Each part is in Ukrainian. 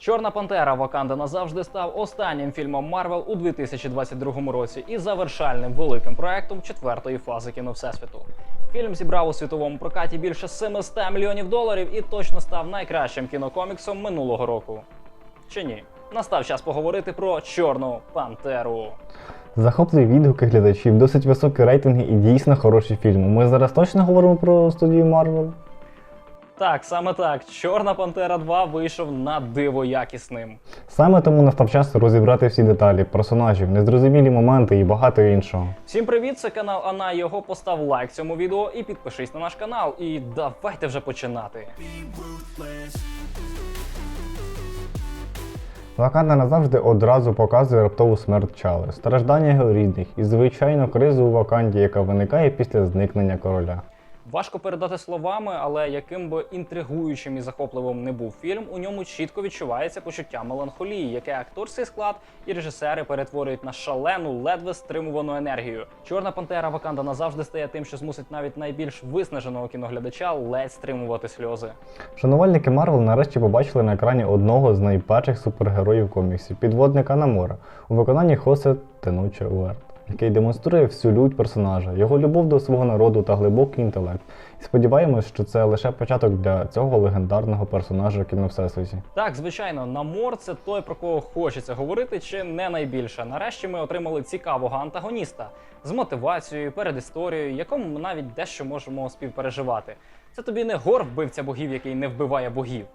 Чорна Пантера Ваканда назавжди став останнім фільмом Марвел у 2022 році і завершальним великим проектом четвертої фази кіно Всесвіту. Фільм зібрав у світовому прокаті більше 700 мільйонів доларів і точно став найкращим кінокоміксом минулого року. Чи ні? Настав час поговорити про Чорну Пантеру. Захопливі відгуки глядачів, досить високі рейтинги і дійсно хороші фільми. Ми зараз точно говоримо про студію Marvel? Так, саме так. Чорна Пантера 2 вийшов на диво якісним. Саме тому настав час розібрати всі деталі, персонажів, незрозумілі моменти і багато іншого. Всім привіт, це канал Ана. Його постав лайк цьому відео і підпишись на наш канал. І давайте вже починати. Ваканда назавжди одразу показує раптову смерть Чали, страждання його рідних і звичайно кризу у Ваканді, яка виникає після зникнення короля. Важко передати словами, але яким би інтригуючим і захопливим не був фільм, у ньому чітко відчувається почуття меланхолії, яке акторський склад і режисери перетворюють на шалену, ледве стримувану енергію. Чорна пантера Ваканда назавжди стає тим, що змусить навіть найбільш виснаженого кіноглядача ледь стримувати сльози. Шанувальники Марвел нарешті побачили на екрані одного з найперших супергероїв коміксів підводника Намора у виконанні Хосе Тенуче Уерт, який демонструє всю лють персонажа, його любов до свого народу та глибокий інтелект. І сподіваємось, що це лише початок для цього легендарного персонажа кіно Всесвіті. Так, звичайно, Намор це той, про кого хочеться говорити, чи не найбільше. Нарешті ми отримали цікавого антагоніста з мотивацією, перед історією, якому ми навіть дещо можемо співпереживати. Це тобі не гор вбивця богів, який не вбиває богів.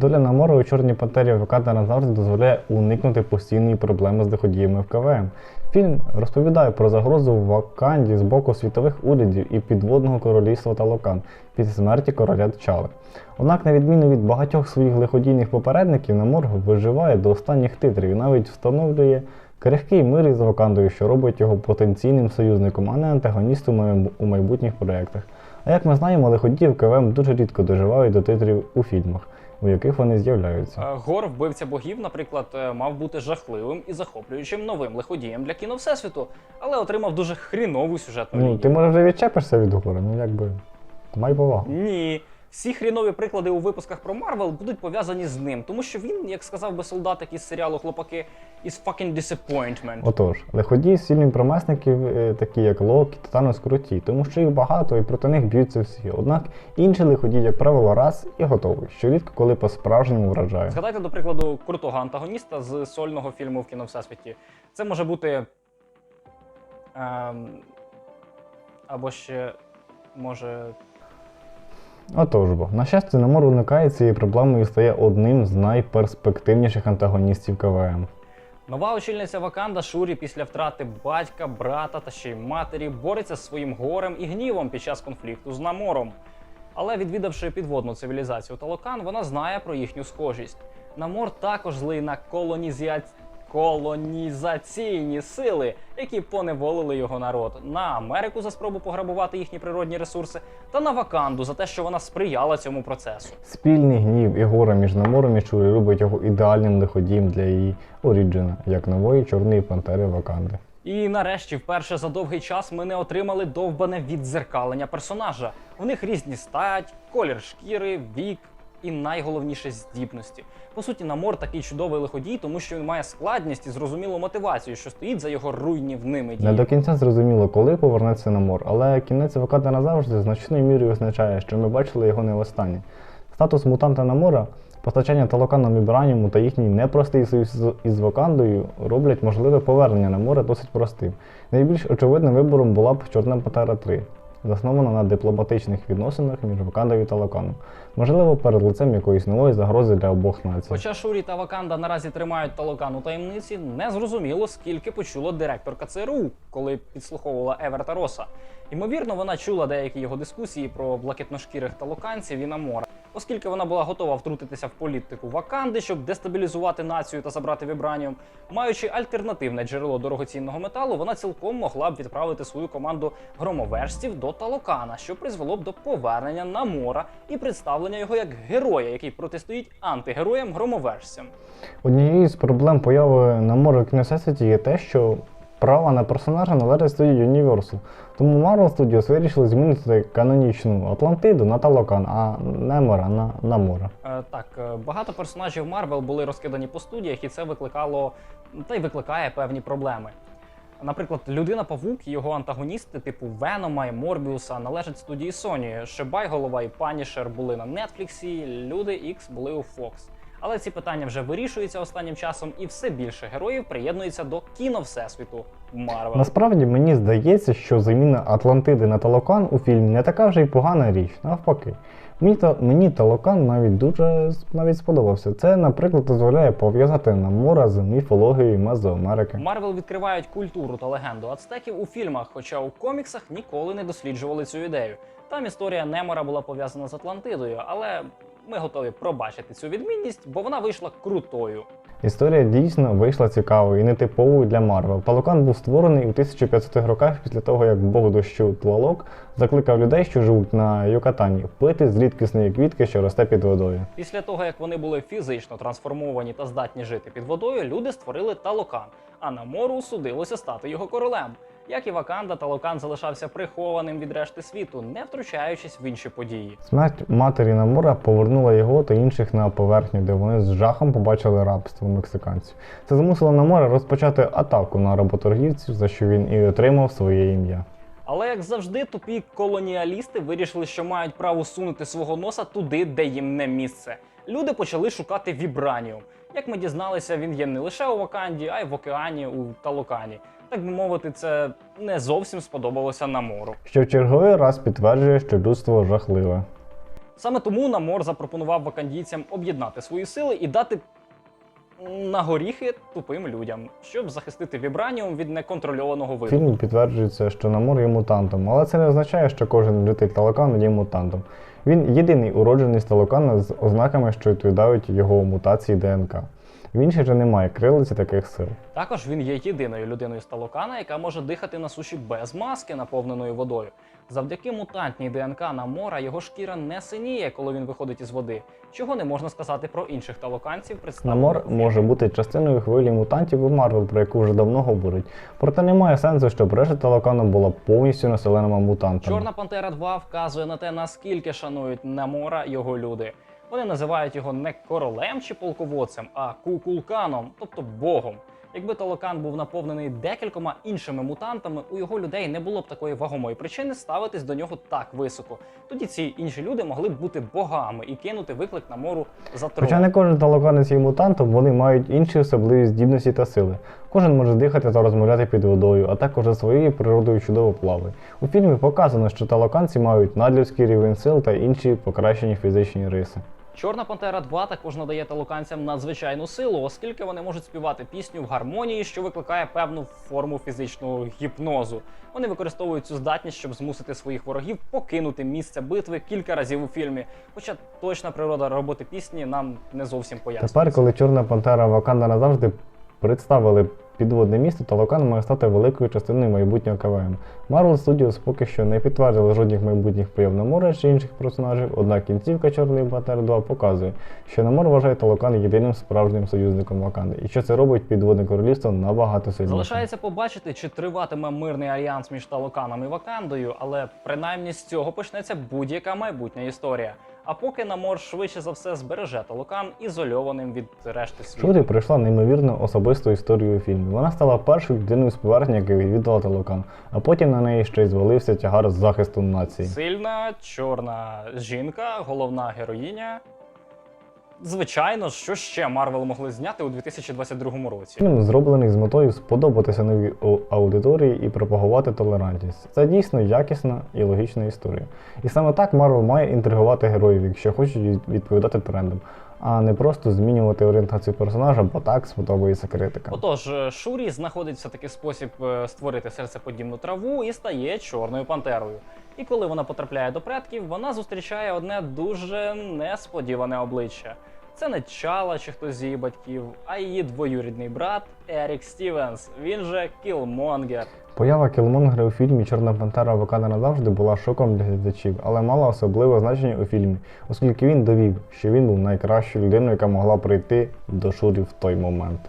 Доля Намора у Чорній Пантері Ваканда назавжди дозволяє уникнути постійної проблеми з доходіями в КВМ. Фільм розповідає про загрозу в Ваканді з боку світових урядів і підводного королівства Талокан після смерті короля Тчали. Однак, на відміну від багатьох своїх лиходійних попередників, Намор виживає до останніх титрів і навіть встановлює крихкий мир із Вакандою, що робить його потенційним союзником, а не антагоністом у майбутніх проєктах. А як ми знаємо, лиходії в КВМ дуже рідко доживають до титрів у фільмах, у яких вони з'являються. Е, Гор вбивця богів, наприклад, е, мав бути жахливим і захоплюючим новим лиходієм для кіно Всесвіту, але отримав дуже хрінову сюжетну Ну, лінію. ти може вже відчепишся від гори, ну якби. Май повагу. Ні. Всі хрінові приклади у випусках про Марвел будуть пов'язані з ним, тому що він, як сказав би солдатик із серіалу Хлопаки, is fucking disappointment. Отож, лиходії сильні промесників, е, такі як Локі, Титанус круті, тому що їх багато і проти них б'ються всі. Однак інші лиходії, як правило, раз і готовий, що рідко коли по-справжньому вражає. Згадайте, до прикладу, крутого антагоніста з сольного фільму в кіно Всесвіті. Це може бути. Ем, або ще може. Отож бо, на щастя, Намор уникає цієї проблеми і стає одним з найперспективніших антагоністів КВМ. Нова очільниця Ваканда Шурі після втрати батька, брата та ще й матері бореться з своїм горем і гнівом під час конфлікту з Намором. Але відвідавши підводну цивілізацію Талокан, вона знає про їхню схожість. Намор також злий на колонізія... колонізаційні сили, які поневолили його народ, на Америку за спробу пограбувати їхні природні ресурси, та на Ваканду за те, що вона сприяла цьому процесу. Спільний гнів і гора між Намором і робить його ідеальним лиходієм для її Оріджина, як нової чорної пантери Ваканди. І нарешті, вперше за довгий час, ми не отримали довбане віддзеркалення персонажа. В них різні стать, колір шкіри, вік і найголовніше здібності. По суті, Намор такий чудовий лиходій, тому що він має складність і зрозумілу мотивацію, що стоїть за його руйнівними Не до кінця зрозуміло, коли повернеться Намор, але кінець Ваканди назавжди значною мірою означає, що ми бачили його не востаннє. Статус мутанта Намора, постачання талоканом Вібраніму та їхній непростий союз із Вакандою роблять можливе повернення Намора досить простим. Найбільш очевидним вибором була б Чорна Пантера 3, заснована на дипломатичних відносинах між Вакандою та Локаном. Можливо, перед лицем якоїсь нової загрози для обох націй. Хоча Шурі та Ваканда наразі тримають Талакан у таємниці, не зрозуміло, скільки почула директорка ЦРУ, коли підслуховувала Еверта Роса. Ймовірно, вона чула деякі його дискусії про блакитношкірих талоканців і Намора, оскільки вона була готова втрутитися в політику Ваканди, щоб дестабілізувати націю та забрати вібраніум. Маючи альтернативне джерело дорогоцінного металу, вона цілком могла б відправити свою команду громовержців до Талокана, що призвело б до повернення Намора і представлення його як героя, який протистоїть антигероям громовержцям. Однією з проблем появи Намора в кіносесвіті є те, що права на персонажа належать студії Universal, тому Marvel Studios вирішили змінити канонічну Атлантиду на Талокан, а Немора на Намора. Е, так, е, багато персонажів Марвел були розкидані по студіях, і це викликало та й викликає певні проблеми. Наприклад, людина Павук і його антагоністи, типу Венома і Морбіуса, належать студії Sony. Шибайголова і Панішер були на Нетфліксі, Люди Ікс були у Fox. Але ці питання вже вирішуються останнім часом, і все більше героїв приєднується до кіно всесвіту Марвел. Насправді мені здається, що заміна Атлантиди на Талокан у фільмі не така вже й погана річ, навпаки. Мені, та, мені Талокан навіть дуже навіть сподобався. Це, наприклад, дозволяє пов'язати Намора з міфологією Мезоамерики. Марвел відкривають культуру та легенду ацтеків у фільмах, хоча у коміксах ніколи не досліджували цю ідею. Там історія Немора була пов'язана з Атлантидою, але ми готові пробачити цю відмінність, бо вона вийшла крутою. Історія дійсно вийшла цікавою і нетиповою для Марвел. Талокан був створений у 1500-х роках після того, як бог дощу Тлалок закликав людей, що живуть на Юкатані, пити з рідкісної квітки, що росте під водою. Після того, як вони були фізично трансформовані та здатні жити під водою, люди створили Талокан, а Намору судилося стати його королем. Як і Ваканда, Талокан залишався прихованим від решти світу, не втручаючись в інші події. Смерть матері Намора повернула його та інших на поверхню, де вони з жахом побачили рабство мексиканців. Це змусило Намора розпочати атаку на работоргівців, за що він і отримав своє ім'я. Але як завжди, тупі колоніалісти вирішили, що мають право сунути свого носа туди, де їм не місце. Люди почали шукати вібраніум. Як ми дізналися, він є не лише у Ваканді, а й в океані у Талокані. Так би мовити, це не зовсім сподобалося Намору. Що в черговий раз підтверджує, що людство жахливе. Саме тому Намор запропонував вакандійцям об'єднати свої сили і дати на горіхи тупим людям, щоб захистити вібраніум від неконтрольованого В вибуху. фільмі підтверджується, що Намор є мутантом, але це не означає, що кожен житель Талокану є мутантом. Він єдиний уроджений з Талокана з ознаками, що відповідають його мутації ДНК. В інших же немає крилиці таких сил. Також він є єдиною людиною з Талокана, яка може дихати на суші без маски, наповненої водою. Завдяки мутантній ДНК Намора його шкіра не синіє, коли він виходить із води, чого не можна сказати про інших талоканців, Намор може бути частиною хвилі мутантів у Марвел, про яку вже давно говорять. Проте немає сенсу, щоб решта Талокану була повністю населена мутантами. Чорна Пантера 2 вказує на те, наскільки шанують Намора його люди. Вони називають його не королем чи полководцем, а кукулканом, тобто богом. Якби Талокан був наповнений декількома іншими мутантами, у його людей не було б такої вагомої причини ставитись до нього так високо. Тоді ці інші люди могли б бути богами і кинути виклик на мору за трон. Хоча не кожен талоканець є мутантом, вони мають інші особливі здібності та сили. Кожен може дихати та розмовляти під водою, а також за своєю природою чудово плаває. У фільмі показано, що талоканці мають надлюдський рівень сил та інші покращені фізичні риси. Чорна Пантера 2 також надає талуканцям надзвичайну силу, оскільки вони можуть співати пісню в гармонії, що викликає певну форму фізичного гіпнозу. Вони використовують цю здатність, щоб змусити своїх ворогів покинути місце битви кілька разів у фільмі. Хоча точна природа роботи пісні нам не зовсім пояснює. Тепер, коли Чорна Пантера Ваканда назавжди представили підводне місто, Талокан має стати великою частиною майбутнього КВМ. Marvel Studios поки що не підтвердили жодних майбутніх появ Намора чи інших персонажів, однак кінцівка Чорної Пантери 2 показує, що Намор вважає Талокан єдиним справжнім союзником Ваканди, і що це робить підводне королівство набагато сильнішим. Залишається побачити, чи триватиме мирний альянс між Талоканом і Вакандою, але принаймні з цього почнеться будь-яка майбутня історія. А поки Намор швидше за все збереже Талокан ізольованим від решти світу. Шурі пройшла неймовірно особисту історію у фільмі. Вона стала першою людиною з поверхні, яка відвідала Талокан, а потім на неї ще й звалився тягар з захисту нації. Сильна чорна жінка, головна героїня. Звичайно, що ще Марвел могли зняти у 2022 році. Фільм зроблений з метою сподобатися новій аудиторії і пропагувати толерантність. Це дійсно якісна і логічна історія. І саме так Марвел має інтригувати героїв, якщо хочуть відповідати трендам, а не просто змінювати орієнтацію персонажа, бо так сподобається критика. Отож, е, Шурі знаходить все-таки спосіб е, створити серцеподібну траву і стає чорною пантерою. І коли вона потрапляє до предків, вона зустрічає одне дуже несподіване обличчя. Це не Чала чи хтось з її батьків, а її двоюрідний брат Ерік Стівенс. Він же Кілмонгер. Поява Кілмонгера у фільмі Чорна Пантера Вакана назавжди була шоком для глядачів, але мала особливе значення у фільмі, оскільки він довів, що він був найкращою людиною, яка могла прийти до Шурі в той момент.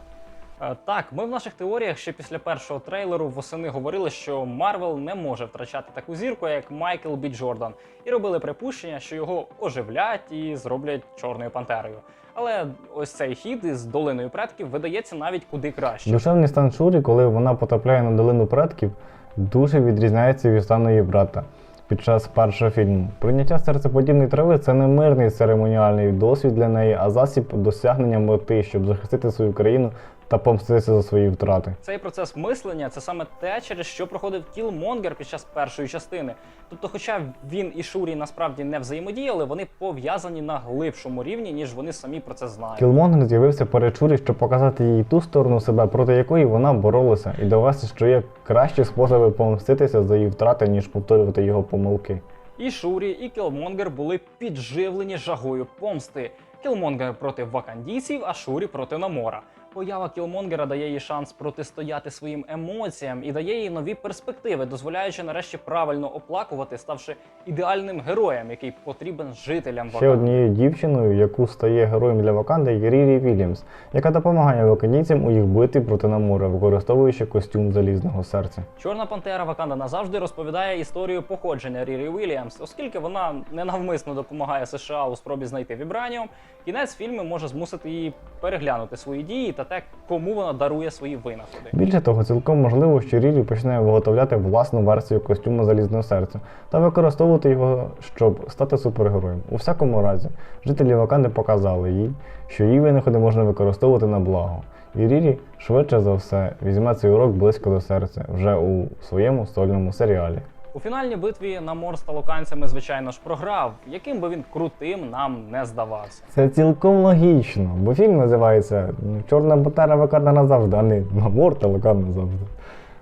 Е, Так, ми в наших теоріях ще після першого трейлеру восени говорили, що Марвел не може втрачати таку зірку, як Майкл Бі Джордан, і робили припущення, що його оживлять і зроблять чорною пантерою. Але ось цей хід із долиною предків видається навіть куди краще. Душевний стан Шурі, коли вона потрапляє на долину предків, дуже відрізняється від стану її брата під час першого фільму. Прийняття серцеподібної трави це не мирний церемоніальний досвід для неї, а засіб досягнення мети, щоб захистити свою країну та помститися за свої втрати. Цей процес мислення це саме те, через що проходив Кілмонгер під час першої частини. Тобто, хоча він і Шурі насправді не взаємодіяли, вони пов'язані на глибшому рівні, ніж вони самі про це знають. Кілмонгер з'явився перед Шурі, щоб показати їй ту сторону себе, проти якої вона боролася, і довести, що є кращі способи помститися за її втрати, ніж повторювати його помилки. І Шурі, і Кілмонгер були підживлені жагою помсти. Кілмонгер проти вакандійців, а Шурі проти Намора. Поява Кілмонгера дає їй шанс протистояти своїм емоціям і дає їй нові перспективи, дозволяючи нарешті правильно оплакувати, ставши ідеальним героєм, який потрібен жителям Ще однією дівчиною, яку стає героєм для Ваканди, є Рірі Вільямс, яка допомагає вакандійцям у їх битві проти Намора, використовуючи костюм залізного серця. Чорна пантера Ваканда назавжди розповідає історію походження Рірі Уільямс, оскільки вона ненавмисно допомагає США у спробі знайти вібраніум. Кінець фільму може змусити її переглянути свої дії та те, кому вона дарує свої винаходи. Більше того, цілком можливо, що Рірі почне виготовляти власну версію костюму залізного серця та використовувати його, щоб стати супергероєм. У всякому разі, жителі Ваканди показали їй, що її винаходи можна використовувати на благо. І Рірі швидше за все візьме цей урок близько до серця вже у своєму сольному серіалі. У фінальній битві Намор з талуканцями, звичайно ж, програв, яким би він крутим нам не здавався. Це цілком логічно, бо фільм називається Чорна пантера Ваканда назавжди, а не Намор та Ваканда назавжди.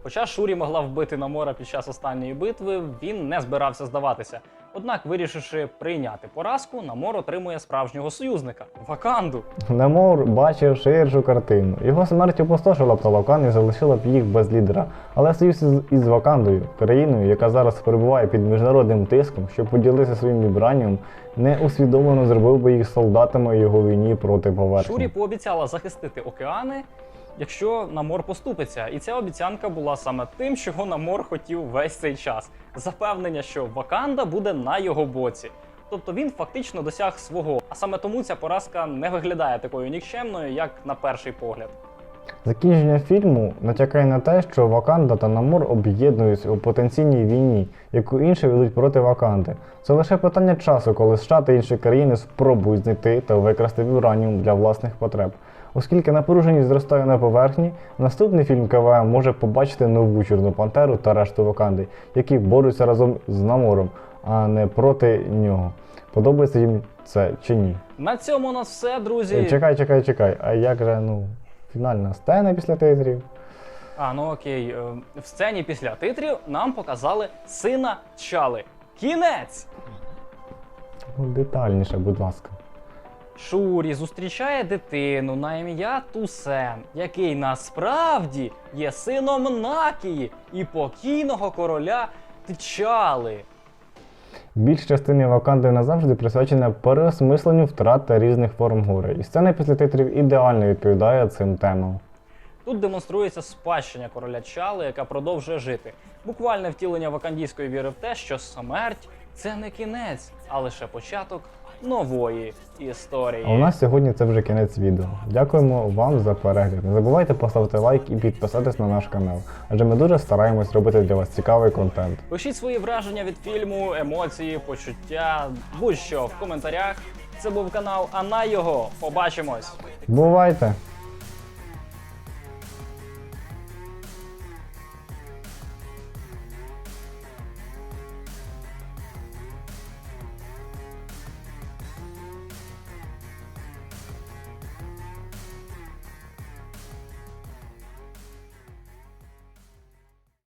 Хоча Шурі могла вбити Намора під час останньої битви, він не збирався здаватися. Однак, вирішивши прийняти поразку, Намор отримує справжнього союзника Ваканду. Намор бачив ширшу картину. Його смерть опустошила б Талокан і залишила б їх без лідера. Але союз із, із Вакандою, країною, яка зараз перебуває під міжнародним тиском, щоб поділитися своїм вібранням, неусвідомлено зробив би їх солдатами у його війні проти поверхні. Шурі пообіцяла захистити океани, якщо Намор поступиться. І ця обіцянка була саме тим, чого Намор хотів весь цей час. Запевнення, що Ваканда буде на його боці. Тобто він фактично досяг свого, а саме тому ця поразка не виглядає такою нікчемною, як на перший погляд. Закінчення фільму натякає на те, що Ваканда та Намор об'єднуються у потенційній війні, яку інші ведуть проти Ваканди. Це лише питання часу, коли США та інші країни спробують знайти та викрасти вібраніум для власних потреб. Оскільки напруженість зростає на поверхні, наступний фільм КВМ може побачити нову Чорну Пантеру та решту Ваканди, які борються разом з Намором, а не проти нього. Подобається їм це чи ні? На цьому у нас все, Е, друзі. Чекай, чекай, чекай. А як же ну фінальна сцена після титрів? А, ну окей, е, в сцені після титрів нам показали сина Чали. Кінець! Ну, детальніше, будь ласка. Шурі зустрічає дитину на ім'я Тусен, який насправді є сином Накії і покійного короля Тчали. Більш частини Ваканди назавжди присвячена переосмисленню втрат та різних форм гори. І сцена після титрів ідеально відповідає цим темам. Тут демонструється спадщина короля Чали, яка продовжує жити. Буквальне втілення вакандійської віри в те, що смерть це не кінець, а лише початок нової історії. А у нас сьогодні це вже кінець відео. Дякуємо вам за перегляд. Не забувайте поставити лайк і підписатись на наш канал, адже ми дуже стараємось робити для вас цікавий контент. Пишіть свої враження від фільму, емоції, почуття, будь-що в коментарях. Це був канал Ана його. Побачимось! Бувайте!